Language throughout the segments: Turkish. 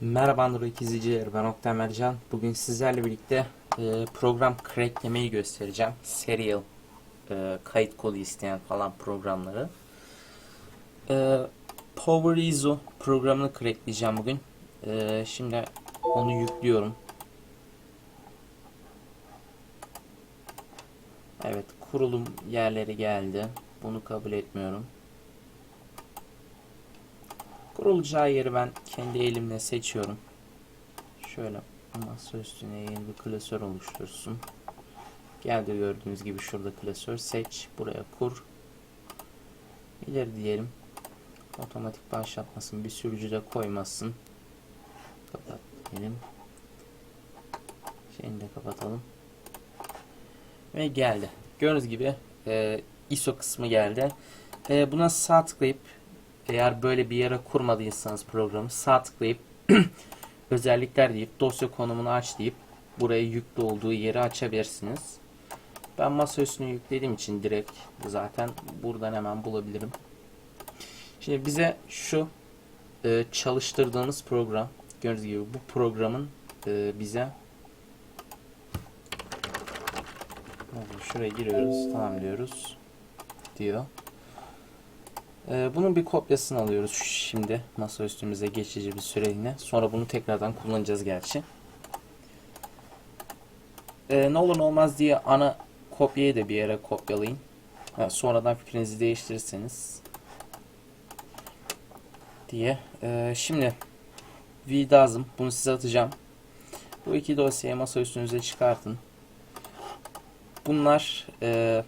Merhaba Android izleyicileri ben Oktay Mercan. Bugün sizlerle birlikte e, program cracklemeyi göstereceğim. Serial e, kayıt kodu isteyen falan programları. E, Power ISO programını crackleyeceğim bugün. E, şimdi onu yüklüyorum. Evet kurulum yerleri geldi. Bunu kabul etmiyorum. Kurulacağı yeri ben kendi elimle seçiyorum. Şöyle masa üstüne yeni bir klasör oluştursun. Geldi gördüğünüz gibi şurada klasör seç. Buraya kur. İleri diyelim. Otomatik başlatmasın. Bir sürücü de koymasın. Kapat diyelim. Şeyini de kapatalım. Ve geldi. Gördüğünüz gibi e, ISO kısmı geldi. E, buna sağ tıklayıp eğer böyle bir yere kurmadıysanız programı sağ tıklayıp özellikler deyip dosya konumunu aç deyip buraya yüklü olduğu yeri açabilirsiniz. Ben masa üstüne yüklediğim için direkt zaten buradan hemen bulabilirim. Şimdi bize şu e, çalıştırdığımız program gördüğünüz gibi bu programın e, bize şuraya giriyoruz tamam diyoruz diyor. Ee, bunun bir kopyasını alıyoruz şimdi masa üstümüze geçici bir süreliğine. Sonra bunu tekrardan kullanacağız gerçi. Ee, ne olur ne olmaz diye ana kopyayı da bir yere kopyalayın. Ha, sonradan fikrinizi değiştirirseniz diye. Ee, şimdi VDAS'ım bunu size atacağım. Bu iki dosyayı masa üstünüze çıkartın. Bunlar e,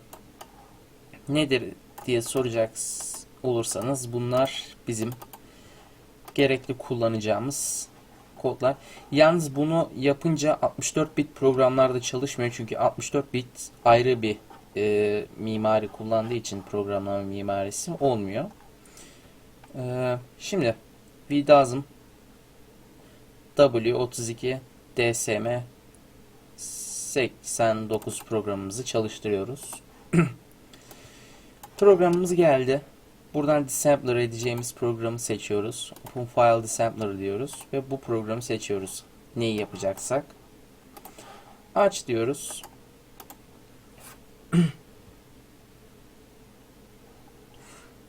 nedir diye soracaksınız olursanız bunlar bizim gerekli kullanacağımız kodlar. Yalnız bunu yapınca 64 bit programlarda çalışmıyor. Çünkü 64 bit ayrı bir e, mimari kullandığı için programlama mimarisi olmuyor. E, şimdi VDAS'ım W32 DSM 89 programımızı çalıştırıyoruz. Programımız geldi. Buradan disampler edeceğimiz programı seçiyoruz. Open File Disampler diyoruz ve bu programı seçiyoruz. Neyi yapacaksak. Aç diyoruz.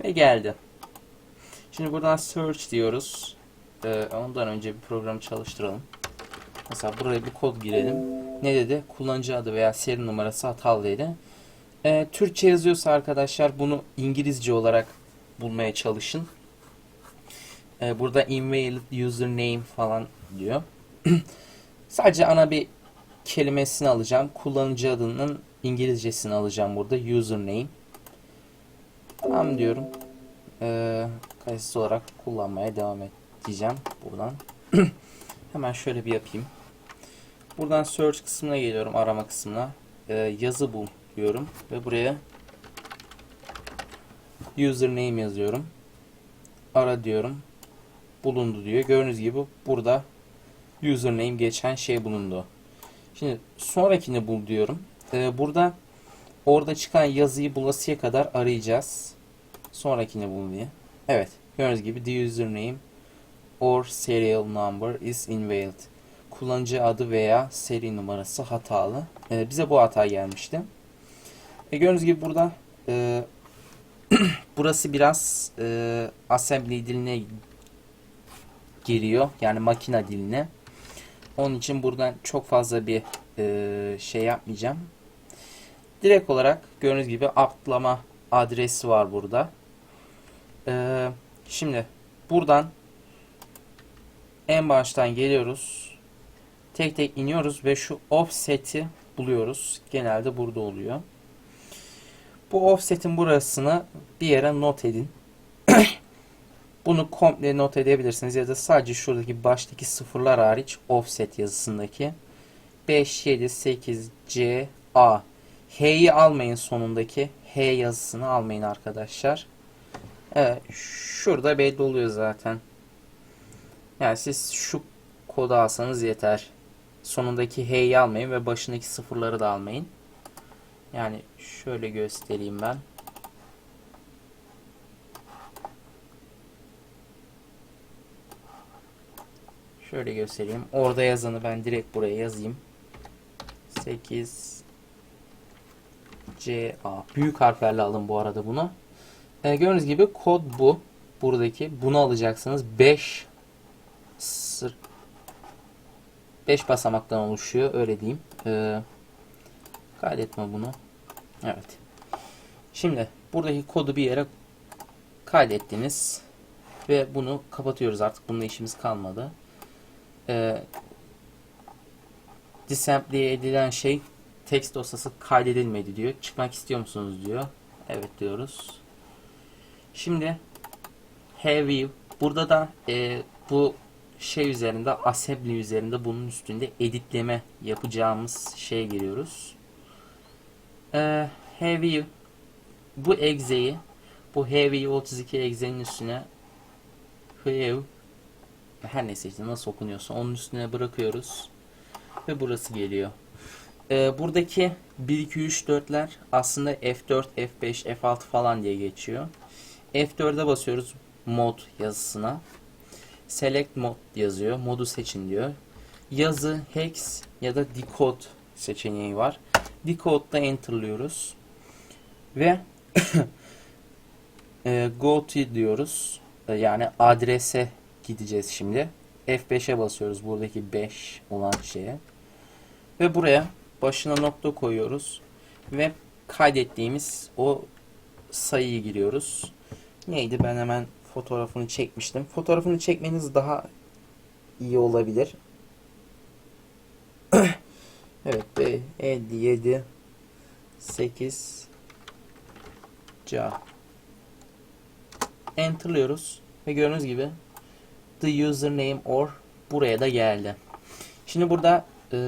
ve geldi. Şimdi buradan search diyoruz. Ee, ondan önce bir programı çalıştıralım. Mesela buraya bir kod girelim. Ne dedi? Kullanıcı adı veya seri numarası hatalı dedi. Ee, Türkçe yazıyorsa arkadaşlar bunu İngilizce olarak bulmaya çalışın. Ee, burada invalid username falan diyor. Sadece ana bir kelimesini alacağım. Kullanıcı adının İngilizcesini alacağım burada. Username. Tamam diyorum. Ee, kayıtsız olarak kullanmaya devam edeceğim buradan. Hemen şöyle bir yapayım. Buradan search kısmına geliyorum. Arama kısmına. Ee, yazı bul diyorum. Ve buraya username yazıyorum. Ara diyorum. Bulundu diyor. Gördüğünüz gibi burada username geçen şey bulundu. Şimdi sonrakini bul diyorum. Ee, burada orada çıkan yazıyı bulasıya kadar arayacağız. Sonrakini bul diye. Evet. Gördüğünüz gibi the username or serial number is invalid. Kullanıcı adı veya seri numarası hatalı. Ee, bize bu hata gelmişti. E, gördüğünüz gibi burada e, burası biraz e, assembly diline giriyor. Yani makina diline. Onun için buradan çok fazla bir e, şey yapmayacağım. Direkt olarak gördüğünüz gibi atlama adresi var burada. E, şimdi buradan en baştan geliyoruz. Tek tek iniyoruz ve şu offset'i buluyoruz. Genelde burada oluyor. Bu offset'in burasını bir yere not edin. Bunu komple not edebilirsiniz ya da sadece şuradaki baştaki sıfırlar hariç offset yazısındaki 5, 7, 8, C, A. H'yi almayın sonundaki. H yazısını almayın arkadaşlar. Evet. Şurada belli oluyor zaten. Yani siz şu kodu alsanız yeter. Sonundaki H'yi almayın ve başındaki sıfırları da almayın. Yani şöyle göstereyim ben. Şöyle göstereyim. Orada yazanı ben direkt buraya yazayım. 8 C A. Büyük harflerle alın bu arada bunu. Ee, gördüğünüz gibi kod bu. Buradaki. Bunu alacaksınız. 5 sır 5 basamaktan oluşuyor. Öyle diyeyim. Ee, kaydetme bunu. Evet. Şimdi buradaki kodu bir yere kaydettiniz. Ve bunu kapatıyoruz artık. Bununla işimiz kalmadı. Ee, disassembly edilen şey text dosyası kaydedilmedi diyor. Çıkmak istiyor musunuz diyor. Evet diyoruz. Şimdi have you burada da e, bu şey üzerinde assembly üzerinde bunun üstünde editleme yapacağımız şeye giriyoruz. E, have you bu egzeyi bu you 32 egzenin üstüne have her neyse işte nasıl okunuyorsa onun üstüne bırakıyoruz ve burası geliyor. Ee, buradaki 1, 2, 3, 4'ler aslında F4, F5, F6 falan diye geçiyor. F4'e basıyoruz mod yazısına. Select mod yazıyor. Modu seçin diyor. Yazı, hex ya da decode seçeneği var. Decode'da enter'lıyoruz. Ve e, go to diyoruz. E, Yani adrese gideceğiz şimdi. F5'e basıyoruz buradaki 5 olan şeye. Ve buraya başına nokta koyuyoruz. Ve kaydettiğimiz o sayıyı giriyoruz. Neydi ben hemen fotoğrafını çekmiştim. Fotoğrafını çekmeniz daha iyi olabilir. evet be 57 8 ca enter'lıyoruz ve gördüğünüz gibi the username or buraya da geldi. Şimdi burada e,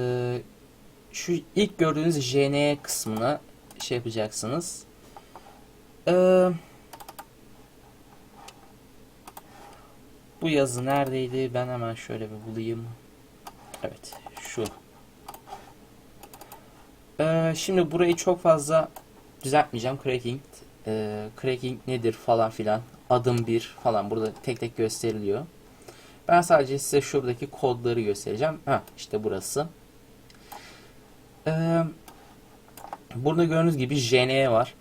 şu ilk gördüğünüz JN kısmına şey yapacaksınız. E, bu yazı neredeydi? Ben hemen şöyle bir bulayım. Evet, şu. E, şimdi burayı çok fazla düzeltmeyeceğim. Cracking, e, cracking nedir falan filan. Adım bir falan burada tek tek gösteriliyor. Ben sadece size şuradaki kodları göstereceğim. Ha işte burası. Ee, burada gördüğünüz gibi JNE var.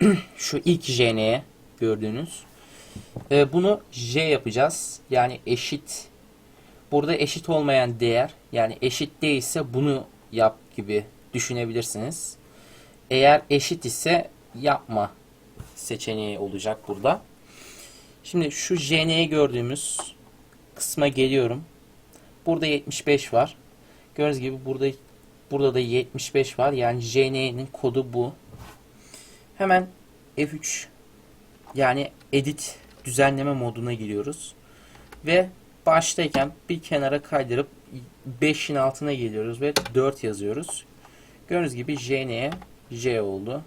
Şu ilk JNE gördüğünüz. Ee, bunu J yapacağız. Yani eşit. Burada eşit olmayan değer. Yani eşit değilse bunu yap gibi düşünebilirsiniz. Eğer eşit ise yapma seçeneği olacak burada. Şimdi şu JN'yi gördüğümüz kısma geliyorum. Burada 75 var. Gördüğünüz gibi burada burada da 75 var. Yani JN'nin kodu bu. Hemen F3 yani edit düzenleme moduna giriyoruz. Ve baştayken bir kenara kaydırıp 5'in altına geliyoruz ve 4 yazıyoruz. Gördüğünüz gibi JN'ye J oldu.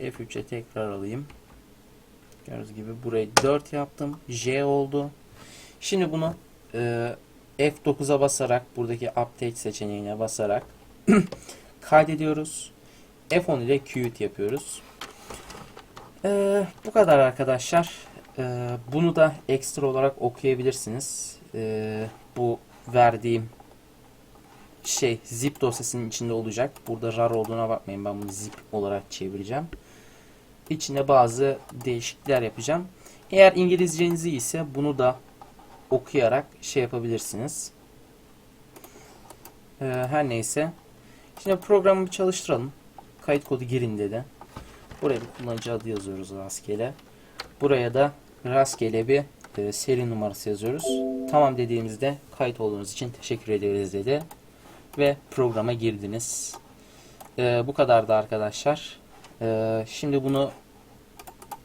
F3'e tekrar alayım. Gördüğünüz gibi burayı 4 yaptım. J oldu. Şimdi bunu e, F9'a basarak buradaki update seçeneğine basarak kaydediyoruz. F10 ile Qt yapıyoruz. E, bu kadar arkadaşlar. E, bunu da ekstra olarak okuyabilirsiniz. E, bu verdiğim şey zip dosyasının içinde olacak. Burada rar olduğuna bakmayın. Ben bunu zip olarak çevireceğim. İçine bazı değişiklikler yapacağım. Eğer İngilizceniz iyi ise bunu da okuyarak şey yapabilirsiniz. Ee, her neyse. Şimdi programı bir çalıştıralım. Kayıt kodu girin dedi. Buraya bir kullanıcı adı yazıyoruz rastgele. Buraya da rastgele bir e, seri numarası yazıyoruz. Tamam dediğimizde kayıt olduğunuz için teşekkür ederiz dedi. Ve programa girdiniz. Ee, bu kadardı arkadaşlar. Ee, şimdi bunu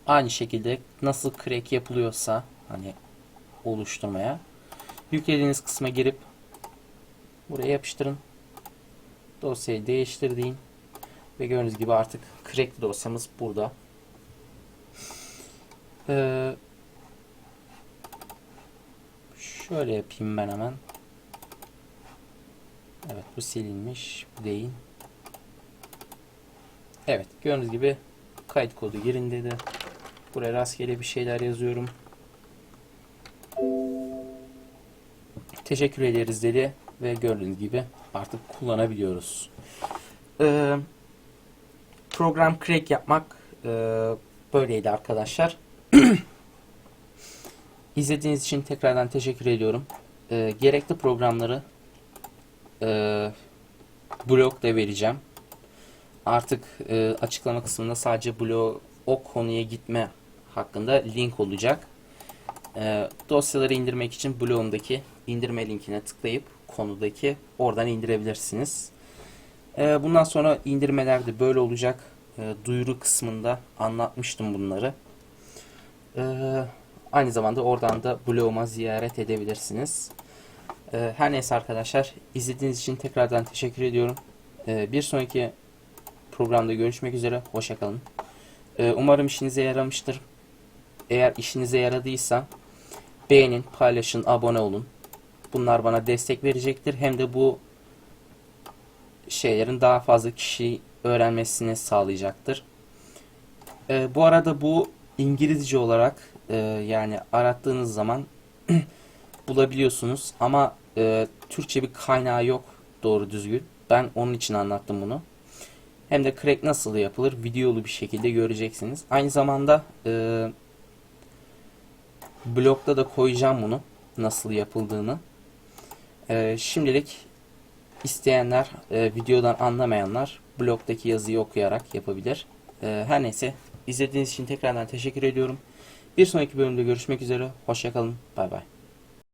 aynı şekilde nasıl crack yapılıyorsa hani oluşturmaya yüklediğiniz kısma girip buraya yapıştırın. Dosyayı değiştirdiğin ve gördüğünüz gibi artık crack dosyamız burada. Ee, şöyle yapayım ben hemen. Evet bu silinmiş. Bu değil. Evet gördüğünüz gibi kayıt kodu girin dedi. Buraya rastgele bir şeyler yazıyorum. teşekkür ederiz dedi ve gördüğünüz gibi artık kullanabiliyoruz. Ee, program crack yapmak e, böyleydi arkadaşlar. İzlediğiniz için tekrardan teşekkür ediyorum. Ee, gerekli programları e, blogda vereceğim. Artık e, açıklama kısmında sadece blog o konuya gitme hakkında link olacak. E, dosyaları indirmek için blogumdaki indirme linkine tıklayıp konudaki oradan indirebilirsiniz. E, bundan sonra indirmeler de böyle olacak. E, duyuru kısmında anlatmıştım bunları. E, aynı zamanda oradan da bloguma ziyaret edebilirsiniz. E, her neyse arkadaşlar izlediğiniz için tekrardan teşekkür ediyorum. E, bir sonraki programda görüşmek üzere. Hoşçakalın. E, umarım işinize yaramıştır. Eğer işinize yaradıysa beğenin, paylaşın, abone olun. Bunlar bana destek verecektir. Hem de bu şeylerin daha fazla kişi öğrenmesini sağlayacaktır. Bu arada bu İngilizce olarak e, yani arattığınız zaman bulabiliyorsunuz ama e, Türkçe bir kaynağı yok doğru düzgün. Ben onun için anlattım bunu. Hem de crack nasıl yapılır videolu bir şekilde göreceksiniz. Aynı zamanda e, blogda da koyacağım bunu nasıl yapıldığını. E, şimdilik isteyenler e, videodan anlamayanlar blogdaki yazıyı okuyarak yapabilir. E, her neyse izlediğiniz için tekrardan teşekkür ediyorum. Bir sonraki bölümde görüşmek üzere. Hoşçakalın. Bay bay.